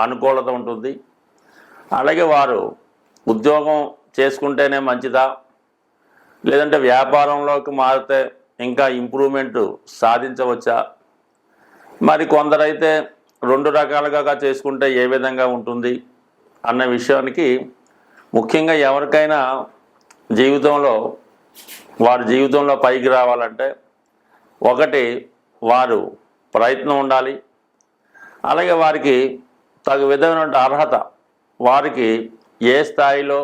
అనుకూలత ఉంటుంది. అలాగే వారు ఉద్యోగం చేసుకుంటేనే మంచిదా? లేదంటే వ్యాపారంలోకి మారితే ఇంకా ఇంప్రూవ్మెంట్ సాధించవచ్చా? మరి కొందరైతే రెండు రకాలుగా చేసుకుంటే ఏ విధంగా ఉంటుంది? అన్న విషయానికి ముఖ్యంగా ఎవరికైనా జీవితంలో వారి జీవితంలో పైకి రావాలంటే ఒకటి వారు ప్రయత్నం ఉండాలి. అలాగే వారికి తగు విధమైన అర్హత వారికి ఏ స్థాయిలో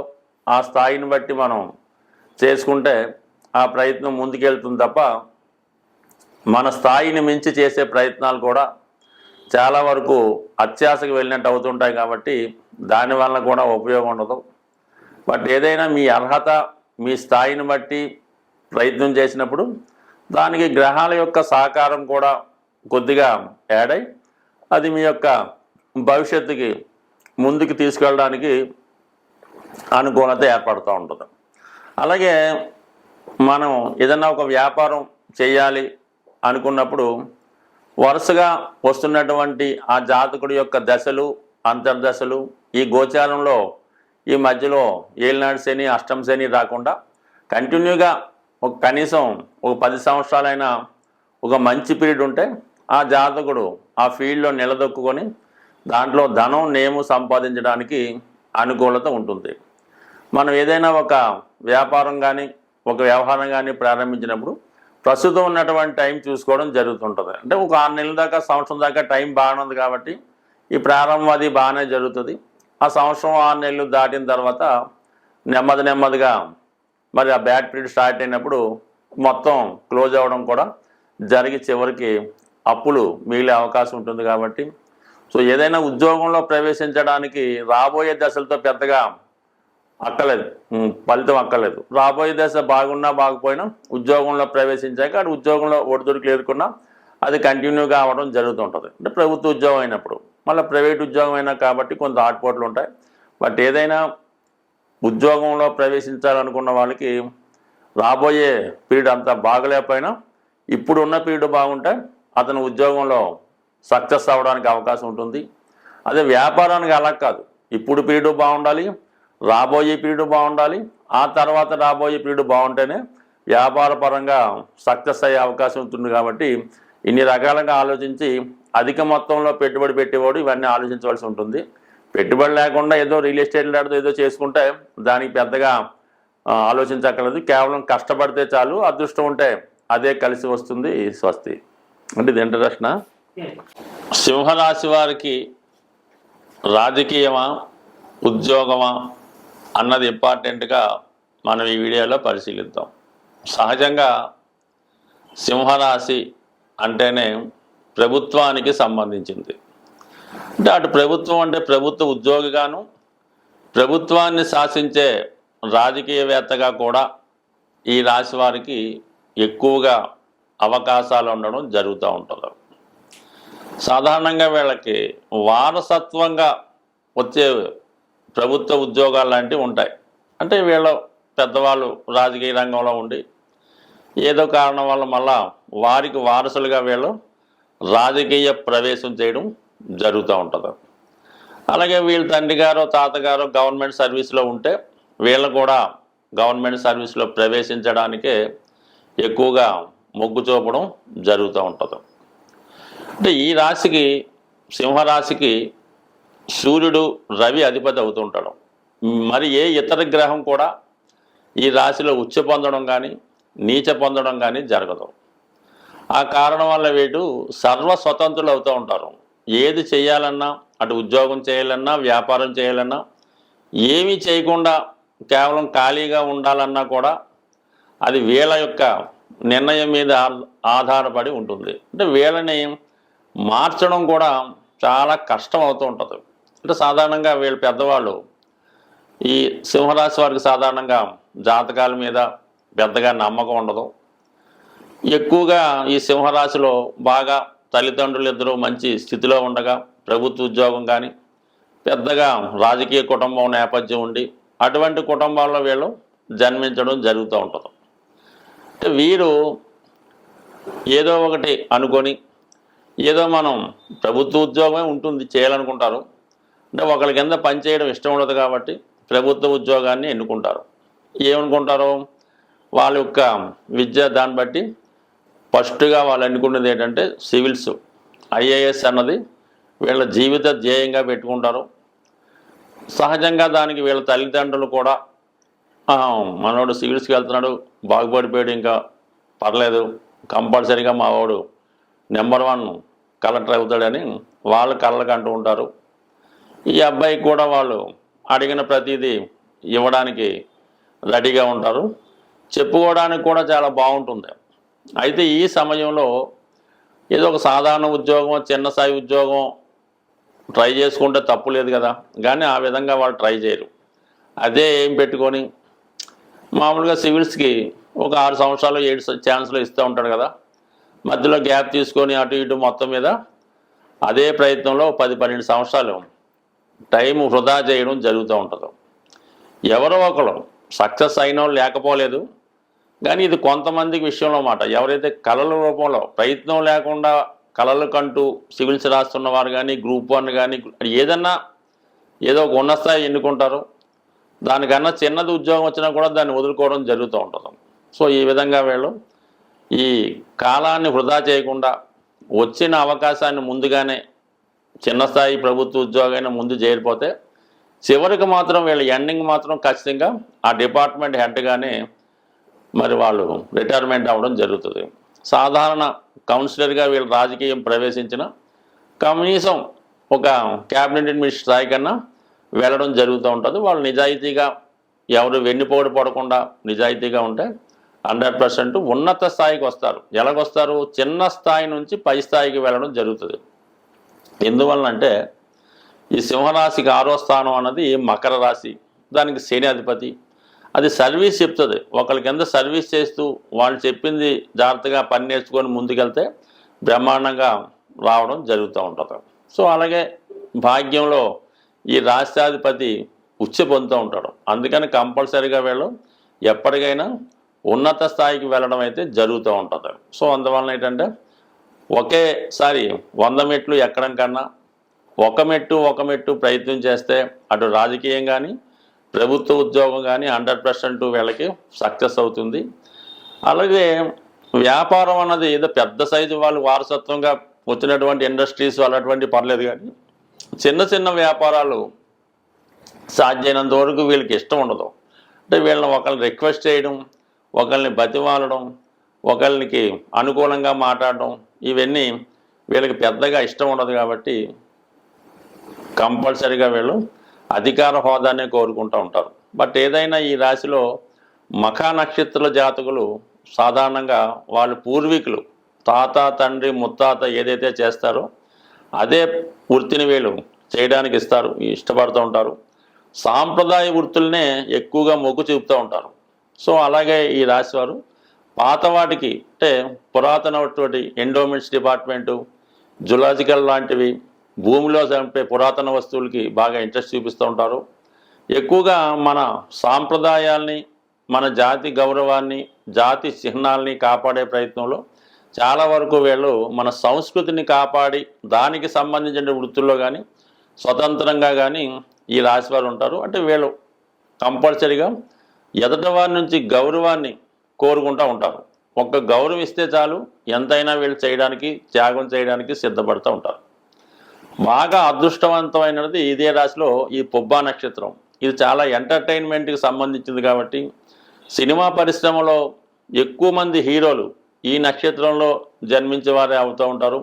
ఆ స్థాయిని బట్టి మనం చేసుకుంటే ఆ ప్రయత్నం ముందుకెళ్తుంది తప్ప మన స్థాయిని మించి చేసే ప్రయత్నాలు కూడా చాలా వరకు అత్యాశకు వెళ్ళినట్టు అవుతుంటాయి కాబట్టి దానివల్ల కూడా ఉపయోగం ఉండదు. బట్ ఏదైనా మీ అర్హత మీ స్థాయిని బట్టి ప్రయత్నం చేసినప్పుడు దానికి గ్రహాల యొక్క సహకారం కూడా కొద్దిగా యాడ్ అయి అది మీ యొక్క భవిష్యత్తుకి ముందుకు తీసుకెళ్ళడానికి అనుకూలత ఏర్పడుతూ ఉంటుంది. అలాగే మనం ఏదన్నా ఒక వ్యాపారం చేయాలి అనుకున్నప్పుడు వరుసగా వస్తున్నటువంటి ఆ జాతకుడి యొక్క దశలు అంతర్దశలు ఈ గోచారంలో ఈ మధ్యలో ఏలినాడు శని అష్టం శని రాకుండా కంటిన్యూగా ఒక కనీసం ఒక పది సంవత్సరాలైనా ఒక మంచి పీరియడ్ ఉంటే ఆ జాతకుడు ఆ ఫీల్డ్లో నిలదొక్కుని దాంట్లో ధనం నేము సంపాదించడానికి అనుకూలత ఉంటుంది. మనం ఏదైనా ఒక వ్యాపారం కానీ ఒక వ్యవహారం కానీ ప్రారంభించినప్పుడు ప్రస్తుతం ఉన్నటువంటి టైం చూసుకోవడం జరుగుతుంటుంది. అంటే ఒక ఆరు నెలల దాకా సంవత్సరం దాకా టైం బాగానే ఉంది కాబట్టి ఈ ప్రారంభం అది బాగానే జరుగుతుంది. ఆ సంవత్సరం ఆరు నెలలు దాటిన తర్వాత నెమ్మది నెమ్మదిగా మరి ఆ బ్యాడ్ పీరియడ్ స్టార్ట్ అయినప్పుడు మొత్తం క్లోజ్ అవ్వడం కూడా జరిగి చివరికి అప్పులు మిగిలే అవకాశం ఉంటుంది కాబట్టి సో ఏదైనా ఉద్యోగంలో ప్రవేశించడానికి రాబోయే దశలతో పెద్దగా అక్కలేదు ఫలితం అక్కలేదు రాబోయే దశ బాగున్నా బాగుపోయినా ఉద్యోగంలో ప్రవేశించాక అటు ఉద్యోగంలో ఒడిదుడుకులు ఎదుర్కొన్నా అది కంటిన్యూగా అవ్వడం జరుగుతుంటుంది. అంటే ప్రభుత్వ ఉద్యోగం అయినప్పుడు. మళ్ళీ ప్రైవేట్ ఉద్యోగం అయినా కాబట్టి కొంత ఆటుపోట్లు ఉంటాయి. బట్ ఏదైనా ఉద్యోగంలో ప్రవేశించాలనుకున్న వాళ్ళకి రాబోయే పీరియడ్ అంతా బాగలేకపోయినా ఇప్పుడున్న పీరియడ్ బాగుంటే అతను ఉద్యోగంలో సక్సెస్ అవ్వడానికి అవకాశం ఉంటుంది. అదే వ్యాపారానికి అలా కాదు. ఇప్పుడు పీరియడ్ బాగుండాలి రాబోయే పీరియడ్ బాగుండాలి ఆ తర్వాత రాబోయే పీరియడ్ బాగుంటేనే వ్యాపార పరంగా సక్సెస్ అయ్యే అవకాశం ఉంటుంది కాబట్టి ఇన్ని రకాలుగా ఆలోచించి అధిక మొత్తంలో పెట్టుబడి పెట్టేవాడు ఇవన్నీ ఆలోచించవలసి ఉంటుంది. పెట్టుబడి లేకుండా ఏదో రియల్ ఎస్టేట్ లాంటిది ఏదో చేసుకుంటే దానికి పెద్దగా ఆలోచించక్కర్లేదు. కేవలం కష్టపడితే చాలు అదృష్టం ఉంటే అదే కలిసి వస్తుంది స్వస్తి. అంటే ఇది ఇంట్రడక్షన్ సింహరాశి వారికి రాజకీయమా ఉద్యోగమా అన్నది ఇంపార్టెంట్గా మనం ఈ వీడియోలో పరిశీలిద్దాం. సహజంగా సింహరాశి అంటేనే ప్రభుత్వానికి సంబంధించింది. అంటే అటు ప్రభుత్వం అంటే ప్రభుత్వ ఉద్యోగిగాను ప్రభుత్వాన్ని శాసించే రాజకీయవేత్తగా కూడా ఈ రాశి వారికి ఎక్కువగా అవకాశాలు ఉండడం జరుగుతూ ఉంటుంది. సాధారణంగా వీళ్ళకి వారసత్వంగా వచ్చే ప్రభుత్వ ఉద్యోగాలు లాంటివి ఉంటాయి. అంటే వీళ్ళ పెద్దవాళ్ళు రాజకీయ రంగంలో ఉండి ఏదో కారణం వల్ల మళ్ళా వారికి వారసులుగా వీళ్ళు రాజకీయ ప్రవేశం చేయడం జరుగుతూ ఉంటుంది. అలాగే వీళ్ళ తండ్రి గారు తాతగారు గవర్నమెంట్ సర్వీస్లో ఉంటే వీళ్ళు కూడా గవర్నమెంట్ సర్వీస్లో ప్రవేశించడానికే ఎక్కువగా మొగ్గు చూపడం జరుగుతూ ఉంటుంది. అంటే ఈ రాశికి సింహరాశికి సూర్యుడు రవి అధిపతి అవుతూ ఉంటాడు మరి ఏ ఇతర గ్రహం కూడా ఈ రాశిలో ఉచ్చ పొందడం కానీ నీచ పొందడం కానీ జరగదు. ఆ కారణం వల్ల వీడు సర్వ స్వతంత్రులు అవుతూ ఉంటారు. ఏది చేయాలన్నా అటు ఉద్యోగం చేయాలన్నా వ్యాపారం చేయాలన్నా ఏమీ చేయకుండా కేవలం ఖాళీగా ఉండాలన్నా కూడా అది వీళ్ళ యొక్క నిర్ణయం మీద ఆధారపడి ఉంటుంది. అంటే వీళ్ళని మార్చడం కూడా చాలా కష్టం అవుతూ ఉంటుంది. అంటే సాధారణంగా వీళ్ళు పెద్దవాళ్ళు ఈ సింహరాశి వారికి సాధారణంగా జాతకాల మీద పెద్దగా నమ్మకం ఉండదు. ఎక్కువగా ఈ సింహరాశిలో బాగా తల్లిదండ్రులు ఇద్దరు మంచి స్థితిలో ఉండగా ప్రభుత్వ ఉద్యోగం కానీ పెద్దగా రాజకీయ కుటుంబం నేపథ్యం ఉండి అటువంటి కుటుంబాల్లో వీళ్ళు జన్మించడం జరుగుతూ ఉంటుంది. అంటే వీరు ఏదో ఒకటి అనుకొని ఏదో మనం ప్రభుత్వ ఉద్యోగమే ఉంటుంది చేయాలనుకుంటారు. అంటే ఒకరి కింద పనిచేయడం ఇష్టం ఉండదు కాబట్టి ప్రభుత్వ ఉద్యోగాన్ని ఎన్నుకుంటారు. ఏమనుకుంటారు? వాళ్ళ యొక్క విద్య దాన్ని బట్టి ఫస్ట్గా వాళ్ళు ఎన్నుకున్నది ఏంటంటే సివిల్స్ ఐఏఎస్ అన్నది వీళ్ళ జీవిత ధ్యేయంగా పెట్టుకుంటారు. సహజంగా దానికి వీళ్ళ తల్లిదండ్రులు కూడా మనోడు సివిల్స్కి వెళ్తున్నాడు బాగుపడిపోయాడు ఇంకా పర్లేదు కంపల్సరీగా మావాడు నెంబర్ వన్ కలెక్టర్ అవుతాడని వాళ్ళు కళ్ళకు అంటూ ఉంటారు. ఈ అబ్బాయికి కూడా వాళ్ళు అడిగిన ప్రతిదీ ఇవ్వడానికి రెడీగా ఉంటారు. చెప్పుకోవడానికి కూడా చాలా బాగుంటుంది. అయితే ఈ సమయంలో ఏదో ఒక సాధారణ ఉద్యోగం చిన్న స్థాయి ఉద్యోగం ట్రై చేసుకుంటే తప్పు లేదు కదా. కానీ ఆ విధంగా వాళ్ళు ట్రై చేయరు. అదే ఏం పెట్టుకొని మామూలుగా సివిల్స్కి ఒక ఆరు సంవత్సరాలు ఏడు ఛాన్స్లు ఇస్తూ ఉంటాడు కదా. మధ్యలో గ్యాప్ తీసుకొని అటు ఇటు మొత్తం మీద అదే ప్రయత్నంలో పది పన్నెండు సంవత్సరాలు టైం వృధా చేయడం జరుగుతూ ఉంటుంది. ఎవరో ఒకరు సక్సెస్ అయిన వాళ్ళు లేకపోలేదు కానీ ఇది కొంతమందికి విషయంలో మాట. ఎవరైతే కళల రూపంలో ప్రయత్నం లేకుండా కళలు కంటూ సివిల్స్ రాస్తున్న వారు కానీ గ్రూప్ వన్ కానీ ఏదన్నా ఏదో ఒక ఉన్న స్థాయి ఎన్నుకుంటారు దానికన్నా చిన్నది ఉద్యోగం వచ్చినా కూడా దాన్ని వదులుకోవడం జరుగుతూ ఉంటుంది. సో ఈ విధంగా వీళ్ళు ఈ కాలాన్ని వృధా చేయకుండా వచ్చిన అవకాశాన్ని ముందుగానే చిన్న స్థాయి ప్రభుత్వ ఉద్యోగాన్ని ముందు చేరిపోతే చివరికి మాత్రం వీళ్ళ ఎండింగ్ మాత్రం ఖచ్చితంగా ఆ డిపార్ట్మెంట్ హెడ్గానే మరి వాళ్ళు రిటైర్మెంట్ అవ్వడం జరుగుతుంది. సాధారణ కౌన్సిలర్గా వీళ్ళు రాజకీయం ప్రవేశించిన కనీసం ఒక క్యాబినెట్ మినిస్టర్ స్థాయి కన్నా వెళ్ళడం జరుగుతూ ఉంటుంది. వాళ్ళు నిజాయితీగా ఎవరు వెన్నుపోటు పడకుండా నిజాయితీగా ఉంటే హండ్రెడ్ పర్సెంట్ ఉన్నత స్థాయికి వస్తారు. ఎలాగొస్తారు? చిన్న స్థాయి నుంచి పై స్థాయికి వెళ్ళడం జరుగుతుంది. ఎందువలనంటే ఈ సింహరాశికి ఆరో స్థానం అన్నది మకర రాశి. దానికి శని అధిపతి. అది సర్వీస్ చెప్తుంది. ఒకరి కింద సర్వీస్ చేస్తూ వాళ్ళు చెప్పింది జాగ్రత్తగా పని నేర్చుకొని ముందుకెళ్తే బ్రహ్మాండంగా రావడం జరుగుతూ ఉంటుంది. సో అలాగే భాగ్యంలో ఈ రాష్ట్రాధిపతి ఉచ్చ పొందుతూ ఉంటాడు. అందుకని కంపల్సరీగా వీళ్ళు ఎప్పటికైనా ఉన్నత స్థాయికి వెళ్ళడం అయితే జరుగుతూ ఉంటుంది. సో అందువలన ఏంటంటే ఒకేసారి వంద మెట్లు ఎక్కడం కన్నా ఒక మెట్టు ఒక మెట్టు ప్రయత్నం చేస్తే అటు రాజకీయం కానీ ప్రభుత్వ ఉద్యోగం కానీ హండ్రెడ్ పర్సెంట్ వీళ్ళకి సక్సెస్ అవుతుంది. అలాగే వ్యాపారం అన్నది ఏదో పెద్ద సైజు వాళ్ళు వారసత్వంగా వచ్చినటువంటి ఇండస్ట్రీస్ అలాంటివంటి పర్లేదు కానీ చిన్న చిన్న వ్యాపారాలు సాధ్యమైనంత వరకు వీళ్ళకి ఇష్టం ఉండదు. అంటే వీళ్ళని ఒకరిని రిక్వెస్ట్ చేయడం ఒకరిని బతివాలడం ఒకరికి అనుకూలంగా మాట్లాడడం ఇవన్నీ వీళ్ళకి పెద్దగా ఇష్టం ఉండదు కాబట్టి కంపల్సరీగా వీళ్ళు అధికార హోదానే కోరుకుంటూ ఉంటారు. బట్ ఏదైనా ఈ రాశిలో మఖా నక్షత్ర జాతకులు సాధారణంగా వాళ్ళు పూర్వీకులు తాత తండ్రి ముత్తాత ఏదైతే చేస్తారో అదే వృత్తిని వీళ్ళు చేయడానికి ఇస్తారు ఇష్టపడుతూ ఉంటారు. సాంప్రదాయ వృత్తులనే ఎక్కువగా మొగ్గు చూపుతూ ఉంటారు. సో అలాగే ఈ రాశివారు పాత వాటికి అంటే పురాతనటువంటి ఎండోమెంట్స్ డిపార్ట్మెంటు జులాజికల్ లాంటివి భూమిలో చంపే పురాతన వస్తువులకి బాగా ఇంట్రెస్ట్ చూపిస్తూ ఉంటారు. ఎక్కువగా మన సాంప్రదాయాల్ని మన జాతి గౌరవాన్ని జాతి చిహ్నాల్ని కాపాడే ప్రయత్నంలో చాలా వరకు వీళ్ళు మన సంస్కృతిని కాపాడి దానికి సంబంధించిన వృత్తుల్లో కానీ స్వతంత్రంగా కానీ ఈ రాశి వారు ఉంటారు. అంటే వీళ్ళు కంపల్సరీగా ఎదటివారి నుంచి గౌరవాన్ని కోరుకుంటూ ఉంటారు. ఒక్క గౌరవం ఇస్తే చాలు ఎంతైనా వీళ్ళు చేయడానికి త్యాగం చేయడానికి సిద్ధపడుతూ ఉంటారు. బాగా అదృష్టవంతమైనది ఇదే రాశిలో ఈ పొబ్బా నక్షత్రం. ఇది చాలా ఎంటర్టైన్మెంట్కి సంబంధించింది కాబట్టి సినిమా పరిశ్రమలో ఎక్కువ మంది హీరోలు ఈ నక్షత్రంలో జన్మించే వారే అవుతూ ఉంటారు.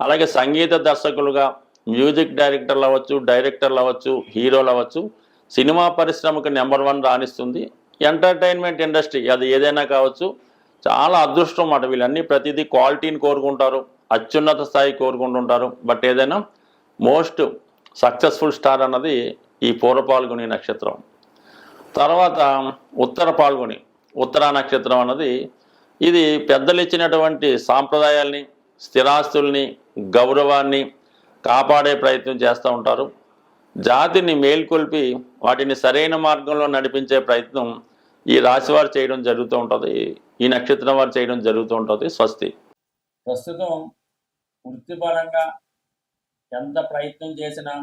అలాగే సంగీత దర్శకులుగా మ్యూజిక్ డైరెక్టర్లు అవ్వచ్చు డైరెక్టర్లు అవ్వచ్చు హీరోలు అవ్వచ్చు సినిమా పరిశ్రమకు నెంబర్ వన్ రాణిస్తుంది. ఎంటర్టైన్మెంట్ ఇండస్ట్రీ అది ఏదైనా కావచ్చు. చాలా అదృష్టం అన్నమాట వీళ్ళన్నీ. ప్రతిదీ క్వాలిటీని కోరుకుంటారు. అత్యున్నత స్థాయి కోరుకుంటుంటారు. బట్ ఏదైనా మోస్ట్ సక్సెస్ఫుల్ స్టార్ అన్నది ఈ పూర్వ పాల్గొని నక్షత్రం. తర్వాత ఉత్తర పాల్గొని ఉత్తర నక్షత్రం అన్నది ఇది పెద్దలు ఇచ్చినటువంటి సాంప్రదాయాల్ని స్థిరాస్తుల్ని గౌరవాన్ని కాపాడే ప్రయత్నం చేస్తూ ఉంటారు. జాతిని మేల్కొల్పి వాటిని సరైన మార్గంలో నడిపించే ప్రయత్నం ఈ రాశి వారు చేయడం జరుగుతూ ఉంటుంది. ఈ నక్షత్రం వారు చేయడం జరుగుతూ ఉంటుంది. స్వస్తి. ప్రస్తుతం వృత్తిపరంగా ఎంత ప్రయత్నం చేసినా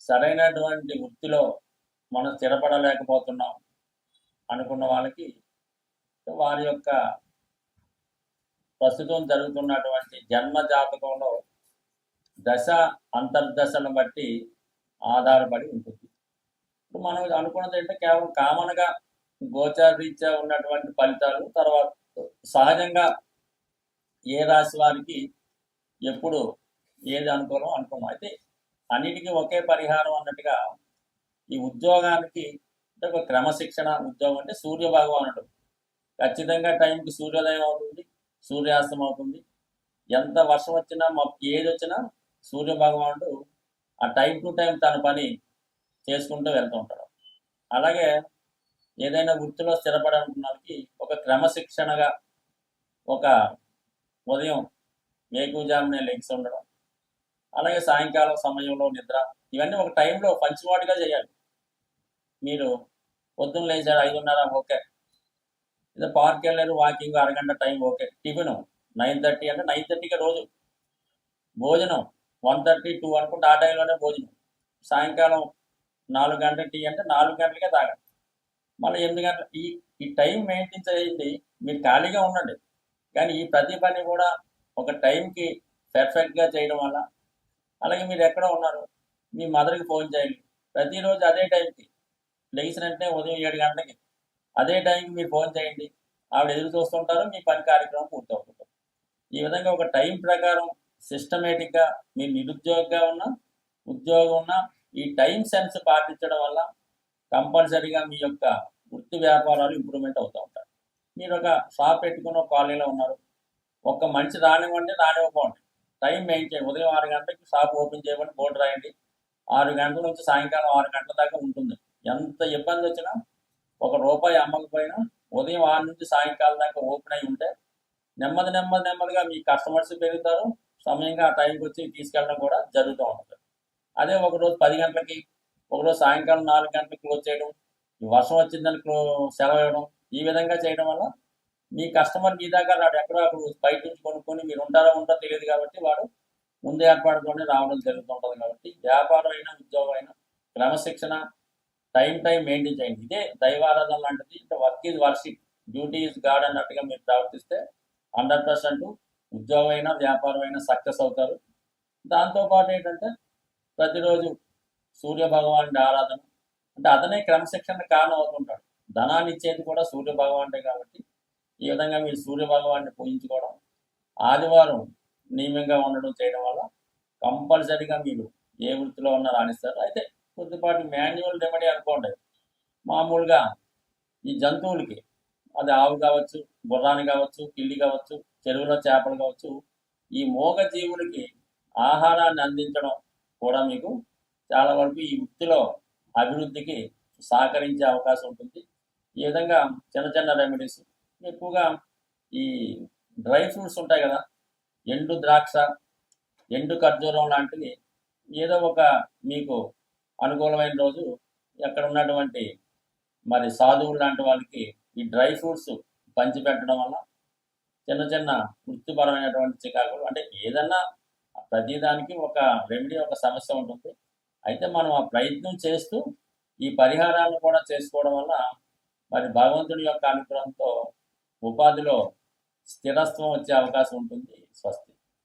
సరైనటువంటి వృత్తిలో మనం స్థిరపడలేకపోతున్నాం అనుకున్న వాళ్ళకి వారి యొక్క ప్రస్తుతం జరుగుతున్నటువంటి జన్మ జాతకంలో దశ అంతర్దశను బట్టి ఆధారపడి ఉంటుంది. ఇప్పుడు మనం అనుకున్నది ఏంటంటే కేవలం కామన్గా గోచారీత్యా ఉన్నటువంటి ఫలితాలు తర్వాత సహజంగా ఏ రాశి వారికి ఎప్పుడు ఏది అనుకూలం అనుకున్నాం. అయితే అన్నిటికీ ఒకే పరిహారం అన్నట్టుగా ఈ ఉద్యోగానికి అంటే ఒక క్రమశిక్షణ ఉద్యోగం అంటే సూర్య భగవానుడు ఖచ్చితంగా టైంకి సూర్యోదయం అవుతుంది సూర్యాస్తం అవుతుంది. ఎంత వర్షం వచ్చినా మాకు ఏది వచ్చినా సూర్య భగవానుడు ఆ టైం టు టైం తన పని చేసుకుంటూ వెళ్తూ ఉంటాడు. అలాగే ఏదైనా వృత్తిలో స్థిరపడాలనుకున్న ఒక క్రమశిక్షణగా ఒక ఉదయం వేకుజామునే లెగ్స్ ఉండడం అలాగే సాయంకాలం సమయంలో నిద్ర ఇవన్నీ ఒక టైంలో పంచివాటుగా చేయాలి. మీరు పొద్దున్న లేచారు ఐదున్నర ఓకే. ఇదే పార్క్ వెళ్ళారు వాకింగ్ అరగంట time okay. Tiffin nine thirty అంటే నైన్ థర్టీకి రోజు. భోజనం వన్ థర్టీ టూ అనుకుంటే ఆ టైంలోనే భోజనం. సాయంకాలం నాలుగు గంటల టీ అంటే నాలుగు గంటలకే తాగండి మళ్ళీ ఎనిమిది గంటల ఈ ఈ టైం మెయింటైన్ చేయండి. మీరు ఖాళీగా ఉండండి. కానీ ఈ ప్రతి పని కూడా ఒక టైంకి పెర్ఫెక్ట్గా చేయడం వల్ల. అలాగే మీరు ఎక్కడ ఉన్నారు. మీ మదర్కి ఫోన్ చేయండి. ప్రతిరోజు అదే టైంకి. లేచిన వెంటనే ఉదయం ఏడు గంటలకి అదే టైంకి మీరు ఫోన్ చేయండి. ఆవిడ ఎదురు చూస్తుంటారు మీ పని కార్యక్రమం పూర్తవుతుంది. ఈ విధంగా ఒక టైం ప్రకారం సిస్టమేటిక్గా మీరు నిరుద్యోగిగా ఉన్నా ఉద్యోగం ఉన్నా ఈ టైం సెన్స్ పాటించడం వల్ల కంపల్సరీగా మీ యొక్క వృత్తి వ్యాపారాలు ఇంప్రూవ్మెంట్ అవుతూ ఉంటాయి. మీరు ఒక షాప్ పెట్టుకున్న కాలనీలో ఉన్నారు. ఒక మనిషి రానివ్వండి రానివ్వకండి. టైం మెయింటైన్ ఉదయం ఆరు గంటలకి షాప్ ఓపెన్ చేయమని బోర్డు రాయండి. ఆరు గంటల నుంచి సాయంకాలం ఆరు గంటల దాకా ఉంటుంది. ఎంత ఇబ్బంది వచ్చినా ఒక రూపాయి అమ్మకపోయినా ఉదయం ఆరు నుంచి సాయంకాలం దాకా ఓపెన్ అయి ఉంటే నెమ్మది నెమ్మది నెమ్మదిగా మీ కస్టమర్స్ పెరుగుతారు. సమయంగా ఆ టైంకి వచ్చి తీసుకెళ్ళడం కూడా జరుగుతూ ఉంటుంది. అదే ఒక రోజు పది గంటలకి ఒకరోజు సాయంకాలం నాలుగు గంటలకు క్లోజ్ చేయడం ఈ వర్షం వచ్చిందని క్లో సెలవు ఇవ్వడం ఈ విధంగా చేయడం వల్ల మీ కస్టమర్ మీ దగ్గర వాడు ఎక్కడో అక్కడ బయట నుంచి కొనుక్కొని మీరు ఉంటారో ఉంటారో తెలియదు కాబట్టి వాడు ముందు ఏర్పాటుతోనే రావడం జరుగుతుంటుంది కాబట్టి వ్యాపారం అయినా ఉద్యోగం అయినా క్రమశిక్షణ టైం టైం మెయింటైన్ చేయండి. ఇదే దైవారాధన లాంటిది. Work is worship duty is God అన్నట్టుగా మీరు ప్రవర్తిస్తే హండ్రెడ్ పర్సెంట్ ఉద్యోగం అయినా వ్యాపారం అయినా సక్సెస్ అవుతారు. దాంతోపాటు ఏంటంటే ప్రతిరోజు సూర్య భగవానుడి ఆరాధన. అంటే అతనే క్రమశిక్షణ కారణం అవుతుంటాడు. ధనాన్ని ఇచ్చేది కూడా సూర్య భగవానుడే కాబట్టి ఈ విధంగా మీరు సూర్య భగవాన్ని పూజించుకోవడం ఆదివారం నియమంగా ఉండడం చేయడం వల్ల కంపల్సరీగా మీరు ఏ వృత్తిలో ఉన్నా రాణిస్తారు. అయితే కొద్దిపాటి మాన్యువల్ రెమెడీ అనుకోండి. మామూలుగా ఈ జంతువులకి అది ఆవు కావచ్చు గుర్రాన్ని కావచ్చు పిల్లి కావచ్చు చెరువులో చేపలు కావచ్చు ఈ మూగ జీవులకి ఆహారాన్ని అందించడం కూడా మీకు చాలా వరకు ఈ వృత్తిలో అభివృద్ధికి సహకరించే అవకాశం ఉంటుంది. ఈ విధంగా చిన్న చిన్న రెమెడీస్ ఎక్కువగా ఈ డ్రై ఫ్రూట్స్ ఉంటాయి కదా ఎండు ద్రాక్ష ఎండు ఖర్జూరం లాంటివి ఏదో ఒక మీకు అనుకూలమైన రోజు ఎక్కడ ఉన్నటువంటి మరి సాధువులు లాంటి వాళ్ళకి ఈ డ్రై ఫ్రూట్స్ పంచిపెట్టడం వల్ల చిన్న చిన్న వృత్తిపరమైనటువంటి చికాకులు అంటే ఏదన్నా ప్రతిదానికి ఒక రెమెడీ ఒక సమస్య ఉంటుంది. అయితే మనం ఆ ప్రయత్నం చేస్తూ ఈ పరిహారాలను కూడా చేసుకోవడం వల్ల మరి భగవంతుడి యొక్క అనుగ్రహంతో ఉపాధిలో స్థిరత్వం వచ్చే అవకాశం ఉంటుంది స్వస్తి.